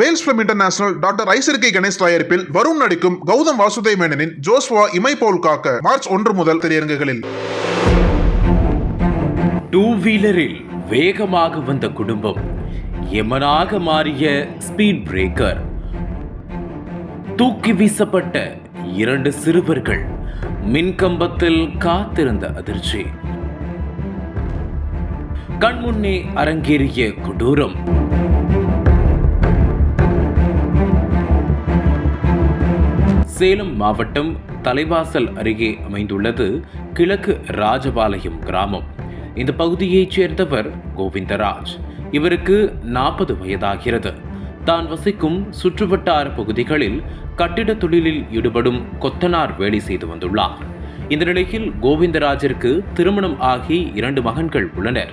Wales film international doctor ஐசர்கே கணேஷ் தயாரிப்பில் வருண் நடிக்கும் கௌதம் வாசுதேவ் மேனனின் ஜோஸ்வா இமை போல் காக்க மார்ச் ஒன்று முதல் திரையரங்குகளில். டூ வீலரில் வேகமாக வந்த குடும்பம். எமனாக மாறிய ஸ்பீட் பிரேக்கர் தூக்கி வீசப்பட்ட இரண்டு சிறுவர்கள். மின்கம்பத்தில் காத்திருந்த அதிர்ச்சி. கண்முன்னே அரங்கேறிய கொடூரம். சேலம் மாவட்டம் தலைவாசல் அருகே அமைந்துள்ளது கிழக்கு ராஜபாளையம் கிராமம். இந்த பகுதியைச் சேர்ந்தவர் கோவிந்தராஜ். இவருக்கு நாற்பது வயதாகிறது. தான் வசிக்கும் சுற்றுவட்டார பகுதிகளில் கட்டிட தொழிலில் ஈடுபடும் கொத்தனார் வேலை செய்து வந்துள்ளார். இந்த நிலையில் கோவிந்தராஜிற்கு திருமணம் ஆகி இரண்டு மகன்கள் உள்ளனர்.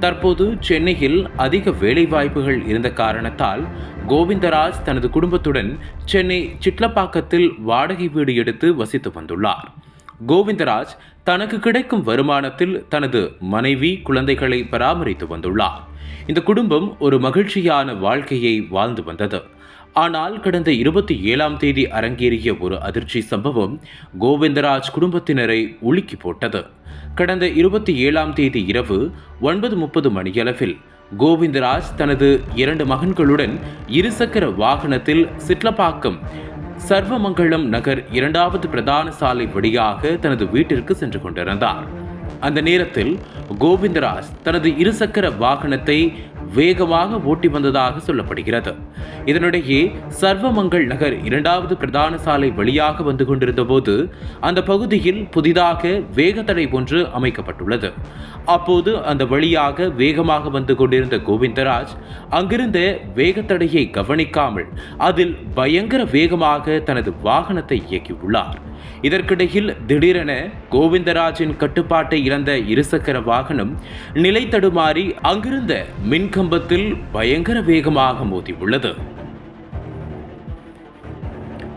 தற்போது சென்னையில் அதிக வேலைவாய்ப்புகள் இருந்த காரணத்தால் கோவிந்தராஜ் தனது குடும்பத்துடன் சென்னை சிட்லப்பாக்கத்தில் வாடகை வீடு எடுத்து வசித்து வந்துள்ளார். கோவிந்தராஜ் தனக்கு கிடைக்கும் வருமானத்தில் தனது மனைவி குழந்தைகளை பராமரித்து வந்துள்ளார். இந்த குடும்பம் ஒரு மகிழ்ச்சியான வாழ்க்கையை வாழ்ந்து வந்தது. ஆனால் கடந்த இருபத்தி ஏழாம் தேதி அரங்கேறிய ஒரு அதிர்ச்சி சம்பவம் கோவிந்தராஜ் குடும்பத்தினரை உலுக்கி போட்டது. கடந்த இருபத்தி ஏழாம் தேதி இரவு ஒன்பது முப்பது மணியளவில் கோவிந்தராஜ் தனது இரண்டு மகன்களுடன் இருசக்கர வாகனத்தில் சிட்லப்பாக்கம் சர்வமங்கலம் நகர் இரண்டாவது பிரதான சாலை வழியாக தனது வீட்டிற்கு சென்று கொண்டிருந்தார். அந்த நேரத்தில் கோவிந்தராஜ் தனது இருசக்கர வாகனத்தை வேகமாக ஓட்டி வந்ததாக சொல்லப்படுகிறது. இதனிடையே சர்வமங்கள் நகர் இரண்டாவது பிரதான சாலை வழியாக வந்து கொண்டிருந்த போது அந்த பகுதியில் புதிதாக வேகத்தடை ஒன்று அமைக்கப்பட்டுள்ளது. அப்போது அந்த வழியாக வேகமாக வந்து கொண்டிருந்த கோவிந்தராஜ் அங்கிருந்த வேகத்தடையை கவனிக்காமல் அதில் பயங்கர வேகமாக தனது வாகனத்தை இயக்கியுள்ளார். இதற்கிடையில் திடீரென கோவிந்தராஜின் கட்டுப்பாட்டை இழந்த இருசக்கர வாகனம் நிலை தடுமாறி அங்கிருந்த கம்பத்தில் பயங்கர வேகமாக மோதியுள்ளது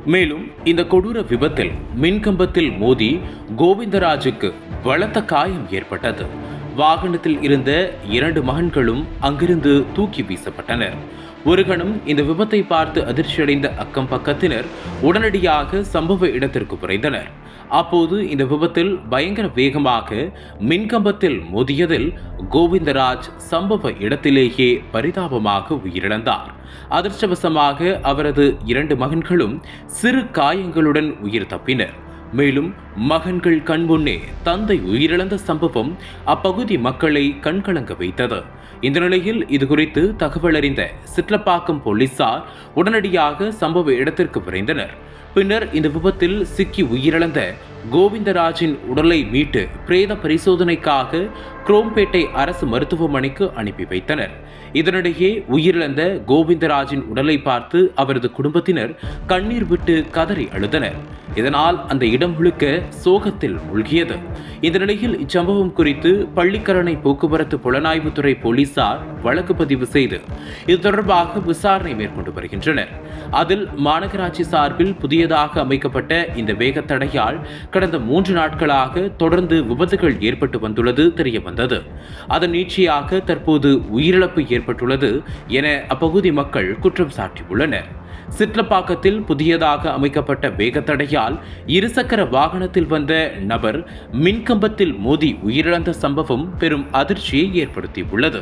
மேலும் இந்த கொடூர விபத்தில் மின்கம்பத்தில் மோதி கோவிந்தராஜுக்கு பலத்த காயம் ஏற்பட்டது. வாகனத்தில் இருந்த இரண்டு மகன்களும் அங்கிருந்து தூக்கி வீசப்பட்டனர். ஒரு கணம் இந்த விபத்தை பார்த்து அதிர்ச்சியடைந்த அக்கம் பக்கத்தினர் உடனடியாக சம்பவ இடத்திற்கு விரைந்தனர் அப்போது இந்த விபத்தில் பயங்கர வேகமாக மின்கம்பத்தில் மோதியதில் கோவிந்தராஜ் சம்பவ இடத்திலேயே பரிதாபமாக உயிரிழந்தார். அதிர்ஷ்டவசமாக அவரது இரண்டு மகன்களும் சிறு காயங்களுடன் உயிர் தப்பினர். மேலும் மகன்கள் கண்முன்னே தந்தை உயிரிழந்த சம்பவம் அப்பகுதி மக்களை கண்கலங்க வைத்தது. இந்த நிலையில் இதுகுறித்து தகவல் அறிந்த சிட்லப்பாக்கம் போலீசார் உடனடியாக சம்பவ இடத்திற்கு விரைந்தனர். பின்னர் இந்த விபத்தில் சிக்கி உயிரிழந்த கோவிந்தராஜின் உடலை மீட்டு பிரேத பரிசோதனைக்காக குரோம்பேட்டை அரசு மருத்துவமனைக்கு அனுப்பி வைத்தனர். இதனிடையே உயிரிழந்த கோவிந்தராஜின் உடலை பார்த்து அவரது குடும்பத்தினர் கண்ணீர் விட்டு கதறி அழுதனர். இதனால் அந்த இடம் முழுக்க சோகத்தில் மூழ்கியது. இந்த நிலையில் இச்சம்பவம் குறித்து பள்ளிக்கரணை போக்குவரத்து புலனாய்வுத்துறை போலீஸ் போலீசார் வழக்கு பதிவு செய்து இது தொடர்பாக விசாரணை மேற்கொண்டு வருகின்றனர். அதில் மாநகராட்சி சார்பில் புதியதாக அமைக்கப்பட்ட இந்த வேகத்தடையால் கடந்த மூன்று நாட்களாக தொடர்ந்து விபத்துகள் ஏற்பட்டு வந்துள்ளது தெரிய வந்தது. அதன் நீட்சியாக தற்போது உயிரிழப்பு ஏற்பட்டுள்ளது என அப்பகுதி மக்கள் குற்றம் சாட்டியுள்ளனர். சிட்லப்பாக்கத்தில் புதியதாக அமைக்கப்பட்ட வேகத்தடையால் இருசக்கர வாகனத்தில் வந்த நபர் மின்கம்பத்தில் மோதி உயிரிழந்த சம்பவம் பெரும் அதிர்ச்சியை ஏற்படுத்தியுள்ளது.